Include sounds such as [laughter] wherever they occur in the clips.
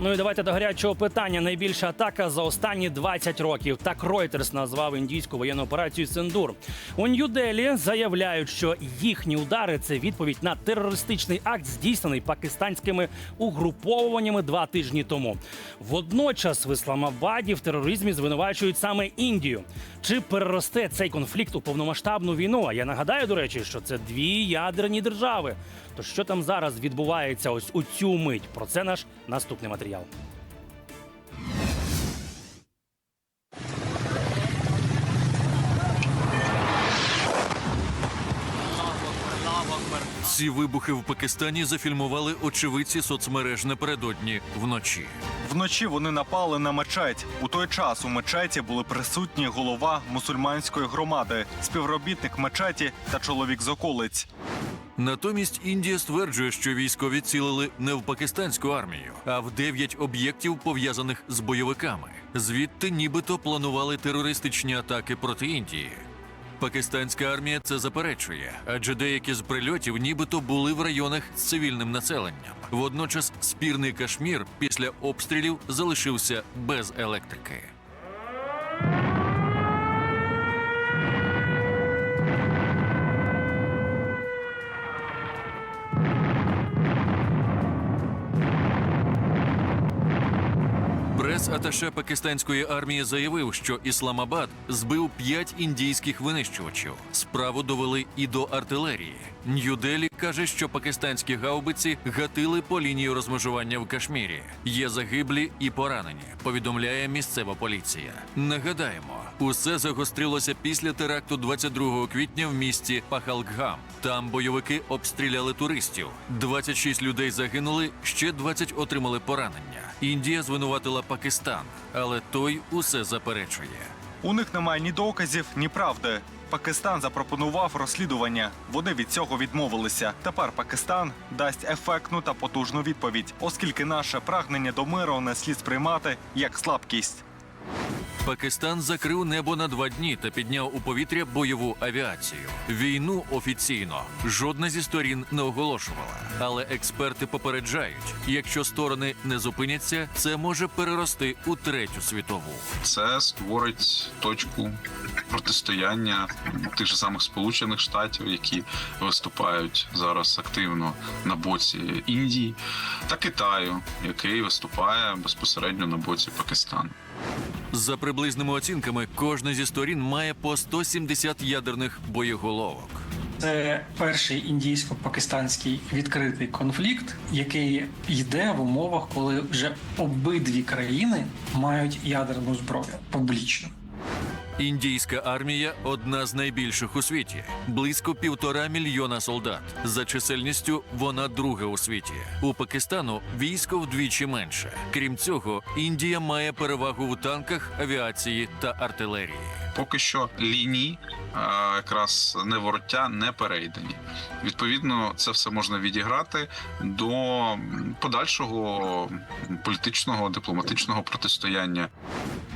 Ну і давайте до гарячого питання. Найбільша атака за останні 20 років. Так Reuters назвав індійську воєнну операцію Синдур. У Нью-Делі заявляють, що їхні удари це відповідь на терористичний акт, здійснений пакистанськими угруповуваннями два тижні тому. Водночас в Ісламабаді в тероризмі звинувачують саме Індію. Чи переросте цей конфлікт у повномасштабну війну? А я нагадаю, до речі, що це дві ядерні держави. То що там зараз відбувається ось у цю мить? Про це наш наступний матеріал. Ці вибухи в Пакистані зафільмували очевидці соцмереж напередодні вночі. Вночі вони напали на мечеть. У той час у мечеті були присутні голова мусульманської громади, співробітник мечеті та чоловік з околиць. Натомість Індія стверджує, що військові цілили не в пакистанську армію, а в дев'ять об'єктів, пов'язаних з бойовиками. Звідти нібито планували терористичні атаки проти Індії. Пакистанська армія це заперечує, адже деякі з прильотів нібито були в районах з цивільним населенням. Водночас спірний Кашмір після обстрілів залишився без електрики. Прес-аташе пакистанської армії заявив, що Ісламабад збив п'ять індійських винищувачів. Справу довели і до артилерії. Нью-Делі каже, що пакистанські гаубиці гатили по лінії розмежування в Кашмірі. Є загиблі і поранені. Повідомляє місцева поліція. Нагадаємо, усе загострилося після теракту 22 квітня в місті Пахалгам. Там бойовики обстріляли туристів. 26 людей загинули, ще 20 отримали поранення. Індія звинуватила Пакистан, але той усе заперечує. У них немає ні доказів, ні правди. Пакистан запропонував розслідування. Вони від цього відмовилися. Тепер Пакистан дасть ефектну та потужну відповідь, оскільки наше прагнення до миру не слід сприймати як слабкість. Пакистан закрив небо на два дні та підняв у повітря бойову авіацію. Війну офіційно жодна зі сторін не оголошувала. Але експерти попереджають, якщо сторони не зупиняться, це може перерости у третю світову. це створить точку протистояння тих же самих Сполучених Штатів, які виступають зараз активно на боці Індії, та Китаю, який виступає безпосередньо на боці Пакистану. За приблизними оцінками, кожна зі сторін має по 170 ядерних боєголовок. Це перший індійсько-пакистанський відкритий конфлікт, який йде в умовах, коли вже обидві країни мають ядерну зброю публічно. Індійська армія одна з найбільших у світі, близько півтора мільйона солдат. За чисельністю вона друга у світі. У Пакистану військо вдвічі менше. Крім цього, Індія має перевагу в танках, авіації та артилерії. Поки що лінії якраз не вороття не перейдені. Відповідно, це все можна відіграти до подальшого політичного дипломатичного протистояння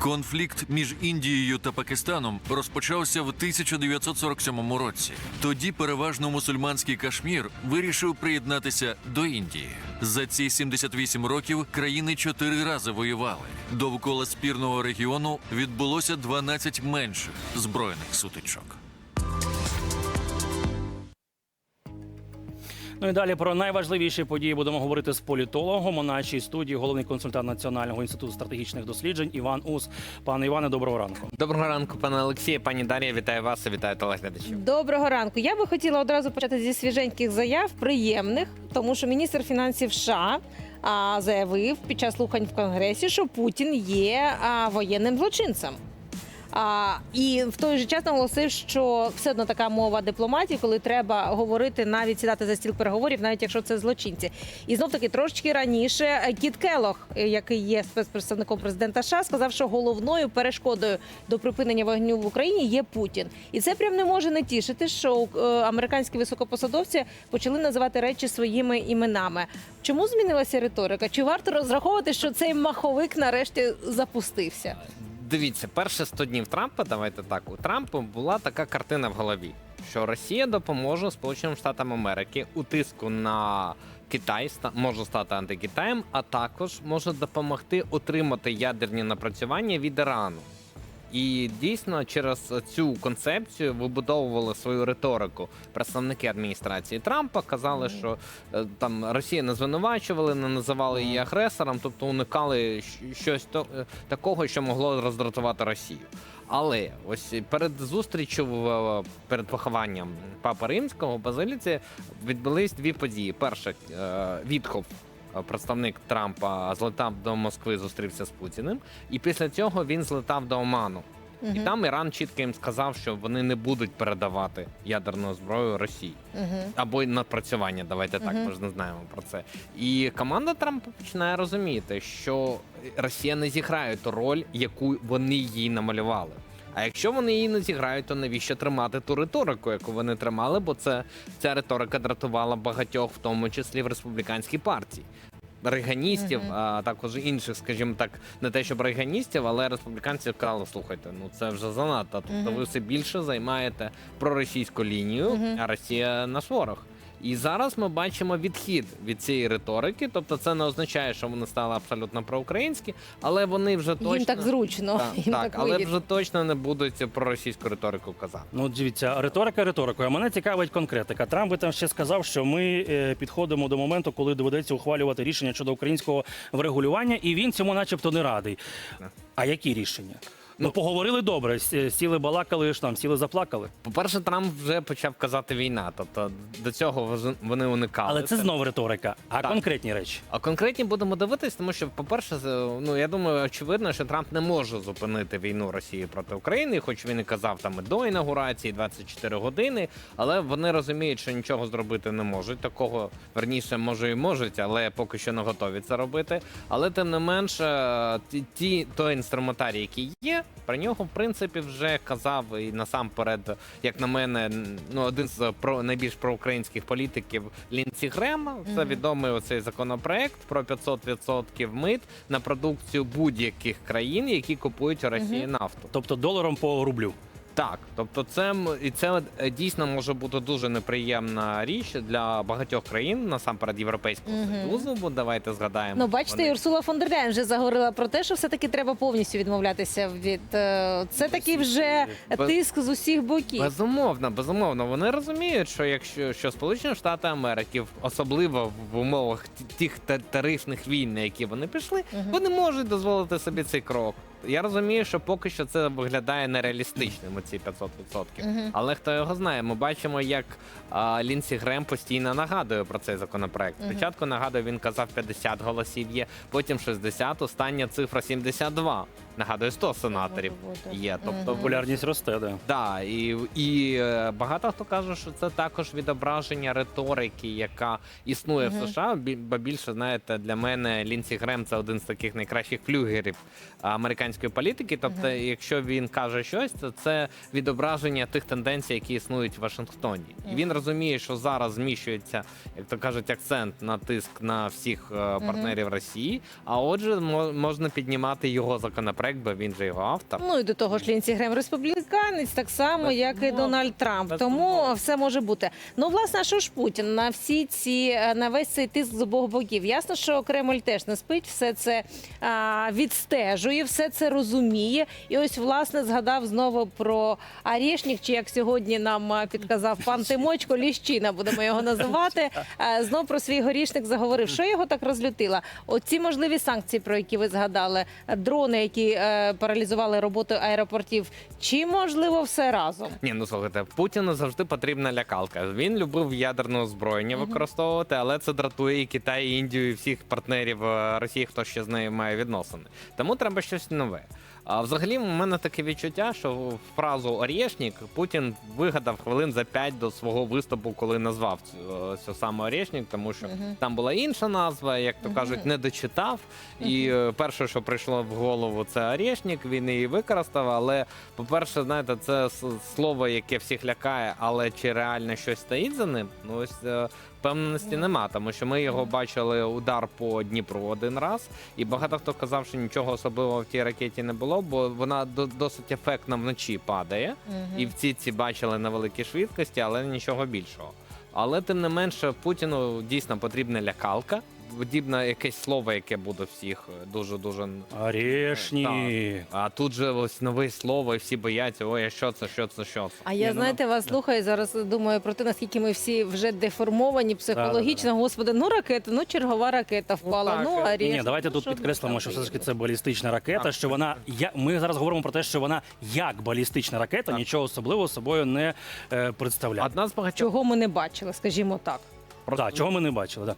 Конфлікт між Індією та Пакистаном розпочався в 1947 році. Тоді переважно мусульманський Кашмір вирішив приєднатися до Індії. За ці 78 років країни чотири рази воювали. Довкола спірного регіону відбулося 12 менших збройних сутичок. Ну і далі про найважливіші події будемо говорити з політологом. У нашій студії головний консультант Національного інституту стратегічних досліджень Іван Ус. Пане Іване, доброго ранку. Доброго ранку, пане Олексію, пані Дар'я, вітаю вас і вітаю телеглядачів. Доброго ранку. Я би хотіла одразу почати зі свіженьких заяв, приємних, тому що міністр фінансів США а, заявив під час слухань в Конгресі, що Путін є а, воєнним злочинцем. А, і в той же час наголосив, що все одно така мова дипломатії, коли треба говорити, навіть сідати за стіл переговорів, навіть якщо це злочинці. І знов таки трошечки раніше Кіт Келох, який є спецпредставником президента США, сказав, що головною перешкодою до припинення вогню в Україні є Путін. І це прям не може не тішити, що е, американські високопосадовці почали називати речі своїми іменами. Чому змінилася риторика? Чи варто розраховувати, що цей маховик нарешті запустився? Дивіться, перші 100 днів Трампа, давайте так. У Трампа була така картина в голові, що Росія допоможе Сполученим Штатам Америки у тиску на Китай може стати антикитаєм, а також може допомогти отримати ядерні напрацювання від Ірану. І дійсно через цю концепцію вибудовували свою риторику представники адміністрації Трампа. Казали, що е, там Росія не звинувачували, не називали її агресором, тобто уникали щось е, такого, що могло роздратувати Росію. Але ось перед зустрічю в- перед похованням Папи Римського в Базиліці відбулись дві події. Перше, е, відхоп. е, Представник Трампа злетав до Москви, зустрівся з Путіним, і після цього він злетав до Оману. І там Іран чітко їм сказав, що вони не будуть передавати ядерну зброю Росії або й напрацювання. Давайте так, ми ж не знаємо про це. І команда Трампа починає розуміти, що Росія не зіграє ту роль, яку вони їй намалювали. А якщо вони її не зіграють, то навіщо тримати ту риторику, яку вони тримали? Бо це ця риторика дратувала багатьох, в тому числі в республіканській партії. Реганістів, а також інших, скажімо так, не те, щоб реганістів, але республіканці сказали, слухайте, ну це вже занадто. Тобто ви все більше займаєте проросійську лінію, а Росія наш ворог. І зараз ми бачимо відхід від цієї риторики. Тобто, це не означає, що вони стали абсолютно проукраїнські, але вони вже точно Їм так зручно. Так, Їм так, так але вигідно. вже точно не будуть про російську риторику казати. Ну, дивіться, риторика риторикою. А мене цікавить конкретика. Трамп би там ще сказав, що ми е, підходимо до моменту, коли доведеться ухвалювати рішення щодо українського врегулювання, і він цьому, начебто, не радий. А які рішення? Ну, поговорили добре, сі- сіли, балакали ж там, сіли, заплакали. По-перше, Трамп вже почав казати війна. Тобто до цього воз- вони уникали. Але це знову риторика. А Так. конкретні речі. А конкретні будемо дивитись, тому що, по-перше, з- ну я думаю, очевидно, що Трамп не може зупинити війну Росії проти України, хоч він і казав там і до інаугурації 24 години. Але вони розуміють, що нічого зробити не можуть. Такого верніше, може і можуть, але поки що не готові це робити. Але тим не менше, ті, ті той інструментарій, який є, про нього в принципі вже казав і насамперед, як на мене, ну один з про найбільш проукраїнських політиків Лінці Грем. Це відомий оцей законопроект про 500% мит на продукцію будь-яких країн, які купують у Росії нафту. Тобто доларом по рублю. Так, тобто, це і це е, дійсно може бути дуже неприємна річ для багатьох країн, насамперед Європейського союзу. Бо давайте згадаємо. Ну, бачите, вони- Урсула фон дер Ляєн вже заговорила про те, що все-таки треба повністю відмовлятися від е, це такий вже Без- тиск з усіх боків. Безумовно, безумовно. Вони розуміють, що якщо що Сполучені Штати Америки, особливо в умовах ті- тих та- тарифних війн, на які вони пішли, вони можуть дозволити собі цей крок. Я розумію, що поки що це виглядає нереалістичним, ці 500%. Але хто його знає, ми бачимо, як а, Лінсі Грем постійно нагадує про цей законопроект. Спочатку нагадую, він казав 50 голосів є, потім 60, остання цифра 72. Нагадую, 100 сенаторів є. Тобто Популярність росте, да. Да, і, і е, багато хто каже, що це також відображення риторики, яка існує в США. Бі- Бо більше знаєте, для мене Лінсі Грем це один з таких найкращих флюгерів американської політики. Тобто, якщо він каже щось, то це відображення тих тенденцій, які існують в Вашингтоні. І він розуміє, що зараз зміщується, як то кажуть, акцент на тиск на всіх е, партнерів Росії. А отже, мо- можна піднімати його законопроект, бо він же його автор. Ну і до того ж Лінсі Грем республіканець, так само, як і Дональд Трамп. Безумовно. Тому все може бути. Ну, власне, що ж Путін на всі ці е, на весь цей тиск з обох боків? Ясно, що Кремль теж не спить, все це а, відстежує, все це розуміє. І ось власне згадав знову про Арєшнік, чи як сьогодні нам підказав пан Тимочко, Ліщина будемо його називати. Е, Знов про свій горішник заговорив. Що його так розлютило? Оці можливі санкції, про які ви згадали, дрони, які е, паралізували роботу аеропортів, чи можливо все разом? Ні, ну слухайте, Путіну завжди потрібна лякалка. Він любив ядерне озброєння використовувати, але це дратує і Китай, і Індію, і всіх партнерів е, Росії, хто ще з нею має відносини. Тому треба щось нове. А взагалі, у мене таке відчуття, що фразу Орєшнік Путін вигадав хвилин за п'ять до свого виступу, коли назвав цю, е, цю саме Орєшнік, тому що там була інша назва, як то кажуть, не дочитав. І е, перше, що прийшло в голову, це Орєшнік. Він її використав. Але, по-перше, знаєте, це слово, яке всіх лякає, але чи реально щось стоїть за ним? Ну ось. Впевненості нема, тому що ми його бачили удар по Дніпру один раз, і багато хто казав, що нічого особливого в тій ракеті не було, бо вона до- досить ефектно вночі падає, і в ці бачили на великій швидкості, але нічого більшого. Але тим не менше, Путіну дійсно потрібна лякалка. Потрібно якесь слово, яке буде всіх дуже дуже Орешні. А тут же ось нове слово, і всі бояться, ой, а що це, що це, що це. А я Ні, ну, знаєте, вас слухаю зараз. Думаю про те, наскільки ми всі вже деформовані психологічно. Господи, ну ракета, ну чергова ракета впала. так, Ну е, а Ні, ні, давайте ну, тут підкреслимо, що все ж таки це балістична ракета. Так. Що вона я ми зараз говоримо про те, що вона як балістична ракета, Так. нічого особливого собою не е, представляє. Одна з багатьох чого ми не бачили, скажімо так. Так, чого ми не бачили. Да.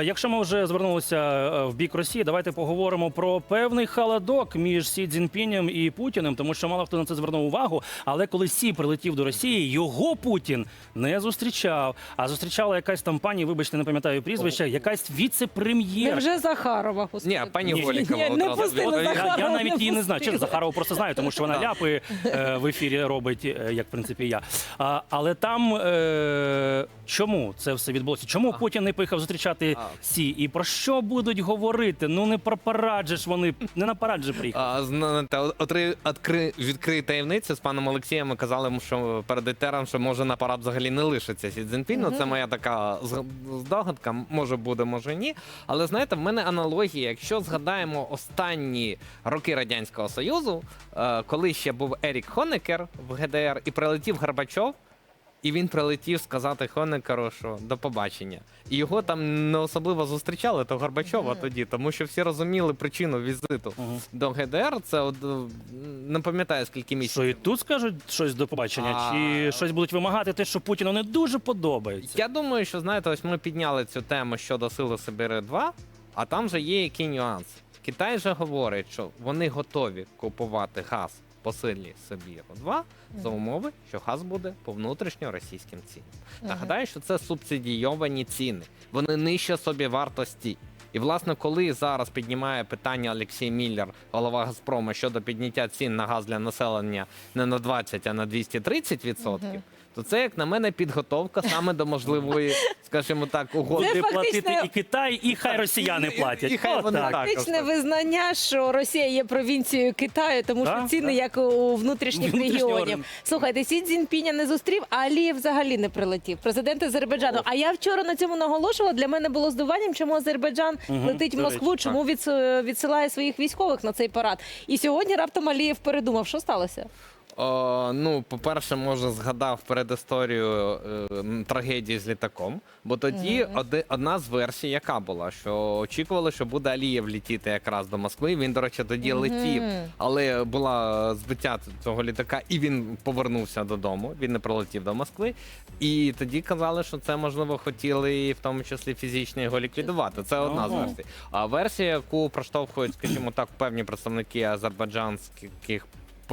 Е, якщо ми вже звернулися е, в бік Росії, давайте поговоримо про певний халадок між Сі Цзіньпінем і Путіним, тому що мало хто на це звернув увагу. Але коли Сі прилетів до Росії, його Путін не зустрічав. А зустрічала якась там пані, вибачте, не пам'ятаю прізвище, якась віце-прем'єр. Невже Захарова? Господи? Ні, пані Голікова. ні, не пустили я, Захарова я навіть не її не знаю. Чесно. Захарова просто знаю, тому що вона ляпи е, в ефірі робить, е, як в принципі я. А, але там е, чому це все відбулося? Чому Путін не поїхав зустрічати А. Сі? І про що будуть говорити? Ну не про парад же ж вони не на парад же приїхали. А, отри, відкри, відкрий таємницю з паном Олексієм. Ми казали, що перед етером, що може на парад взагалі не лишиться Сі Цзіньпін. Ну, Це моя така з- здогадка. Може буде, може ні. Але знаєте, в мене аналогія. Якщо згадаємо останні роки радянського союзу, е, коли ще був Ерік Хонекер в ГДР і прилетів Горбачов. І він прилетів сказати Хонекеру, що до побачення. І його там не особливо зустрічали, то Горбачова тоді, тому що всі розуміли причину візиту Мгм. до ГДР. Це от, е, не пам'ятаю скільки Що місяців. і тут скажуть щось до побачення, А. чи щось будуть вимагати, те, що Путіну не дуже подобається. Я думаю, що знаєте, ось ми підняли цю тему щодо сили Сибири 2 а там же є який нюанс. Китай же говорить, що вони готові купувати газ по собі Сибіру 2 за умови, що газ буде по внутрішньоросійським цінам. Нагадаю, що це субсидійовані ціни. Вони нижче собі вартості. І власне, коли зараз піднімає питання Олексій Міллер, голова Газпрома, щодо підняття цін на газ для населення не на 20, а на 230 відсотків, то це, як на мене, підготовка саме до можливої, [laughs] скажімо так, угоди. Буде платити і Китай, і хай росіяни І- і- платять. і хай вони так. Фактичне визнання, що Росія є провінцією Китаю, тому Да, що ціни да. як у внутрішніх регіонів. Слухайте, Сі Цзіньпіня не зустрів, а Алієв взагалі не прилетів. Президент Азербайджану. А я вчора на цьому наголошувала. Для мене було здивуванням, чому Азербайджан летить в до Москву, чому відс- відсилає своїх військових на цей парад. І сьогодні раптом Алієв передумав, що сталося? О, ну, по-перше, може, згадав передісторію е, трагедії з літаком, бо тоді оди- одна з версій, яка була, що очікували, що буде Алієв літіти якраз до Москви. Він, до речі, тоді летів, але була збиття цього літака, і він повернувся додому. Він не прилетів до Москви. І тоді казали, що це можливо хотіли, і в тому числі фізично його ліквідувати. Це одна з Ага. версій. А версія, яку проштовхують, скажімо так, певні представники азербайджанських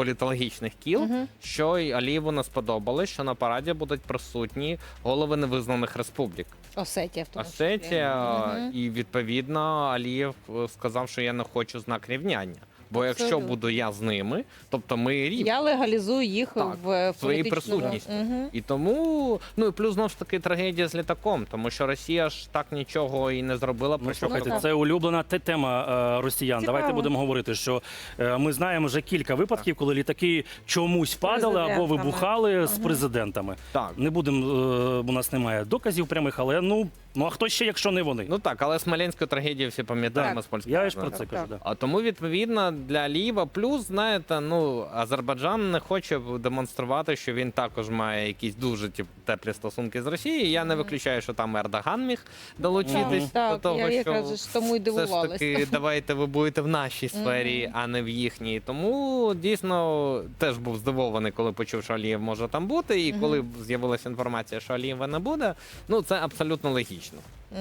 політологічних кіл, що й Алієву не сподобалось, що на параді будуть присутні голови невизнаних республік. Осетія в тому числі. Осетія, Мгм. і відповідно Алієв е, сказав, що я не хочу знак рівняння. Бо якщо буду я з ними, тобто ми рівні. Я легалізую їх Так, в своєю політичному- присутністю. Мгм. І тому, ну і плюс знову ж таки трагедія з літаком, тому що Росія ж так нічого і не зробила. Про Ну, що слухайте, це улюблена те- тема е, росіян. Цікаво. Давайте будемо говорити, що е, ми знаємо вже кілька випадків, коли літаки чомусь падали або Президентами. вибухали з президентами. Так. Не будемо, е, у нас немає доказів прямих, але ну, ну а хто ще, якщо не вони? Ну так, але Смоленську трагедію всі пам'ятаємо Так. з польського. Я ж про це кажу. Да. А тому відповідно для Алієва, плюс знаєте, ну Азербайджан не хоче демонструвати, що він також має якісь дуже тіп, теплі стосунки з Росією. Я не виключаю, що там Ердоган міг долучитись Так, до Так, того, я що якраз ж тому й все ж таки [laughs] давайте ви будете в нашій сфері, а не в їхній. Тому дійсно теж був здивований, коли почув, що Алієв може там бути, і коли з'явилася інформація, що Алієва не буде. Ну це абсолютно логічно.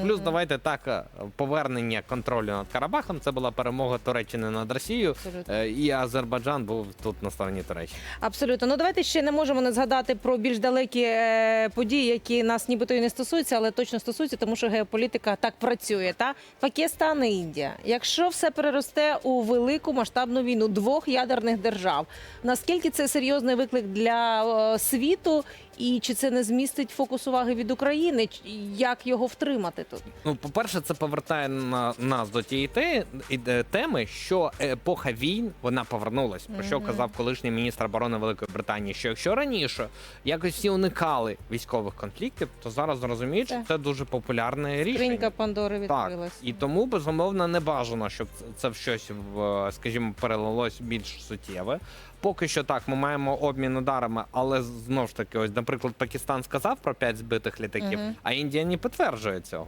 Плюс давайте так, е, повернення контролю над Карабахом. Це була перемога Туреччини над Росією, Абсолютно. е, і Азербайджан був тут на стороні Туреччини. Абсолютно. Ну давайте ще не можемо не згадати про більш далекі е, події, які нас нібито і не стосуються, але точно стосуються, тому що геополітика так працює. Та Пакистан і Індія. Якщо все переросте у велику масштабну війну двох ядерних держав, наскільки це серйозний виклик для світу? І чи це не змістить фокус уваги від України? Як його втримати тут? Ну, по-перше, це повертає на нас до тієї теми, що епоха війн вона повернулась. Про що казав колишній міністр оборони Великої Британії? Що якщо раніше якось всі уникали військових конфліктів, то зараз розуміють, що це дуже популярне рішення. Скринька Пандори Так, відкрилась. і тому безумовно не бажано, щоб це- це в щось в, скажімо, перелилось більш суттєве. Поки що так, ми маємо обмін ударами, але знову ж таки, ось, наприклад, Пакистан сказав про 5 збитих літаків, а Індія не підтверджує цього.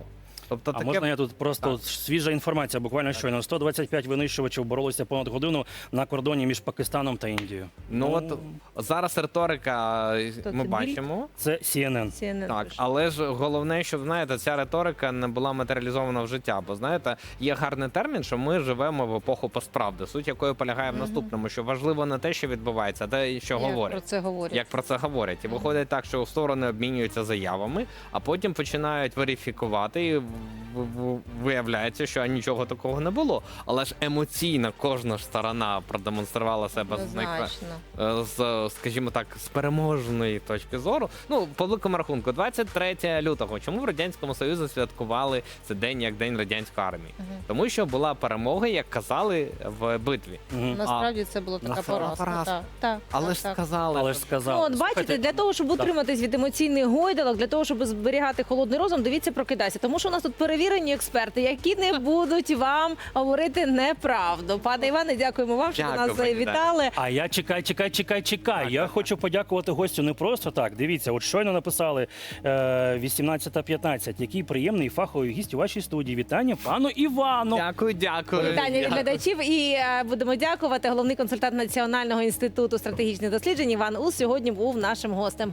Тобто А таке можна я тут просто Так. свіжа інформація, буквально щойно 125 винищувачів боролися понад годину на кордоні між Пакистаном та Індією. Ну от зараз риторика е, То ми це бачимо. це CNN. CNN Так, пише. але ж головне, щоб знаєте, ця риторика не була матеріалізована в життя. Бо знаєте, є гарний термін, що ми живемо в епоху постправди, суть якої полягає в наступному, що важливо не те, що відбувається, а те, що Як про це говорять. Як про це говорять, і виходить так, що сторони обмінюються заявами, а потім починають верифікувати, і виявляється, що нічого такого не було. Але ж емоційно кожна ж сторона продемонструвала себе з найкра... Е, з, скажімо так, з переможної точки зору. Ну, по великому рахунку, 23 лютого. Чому в радянському Союзі святкували цей день як день радянської армії? Мгм. Тому що була перемога, як казали в битві. Мгм. Насправді це була така поразка. поразка. Так, так, Але так, ж так. сказали, Але ж Ну, от бачите, Слухайте, для того, щоб утриматись від емоційних гойдалок, для того, щоб зберігати холодний розум, дивіться, прокидайся. Тому що у нас тут перевірені експерти, які не будуть вам говорити неправду. Пане Іване, дякуємо вам, що Дякую, нас пані завітали. А я чекай, чекай, чекай, чекай. Я хочу подякувати гостю не просто так. Дивіться, от щойно написали е, 18.15. Який приємний фаховий гість у вашій студії. Вітання пану Івану. Дякую, дякую. Вітання від Дякую. глядачів і е, будемо дякувати. Головний консультант Національного інституту стратегічних досліджень Іван Ус сьогодні був нашим гостем.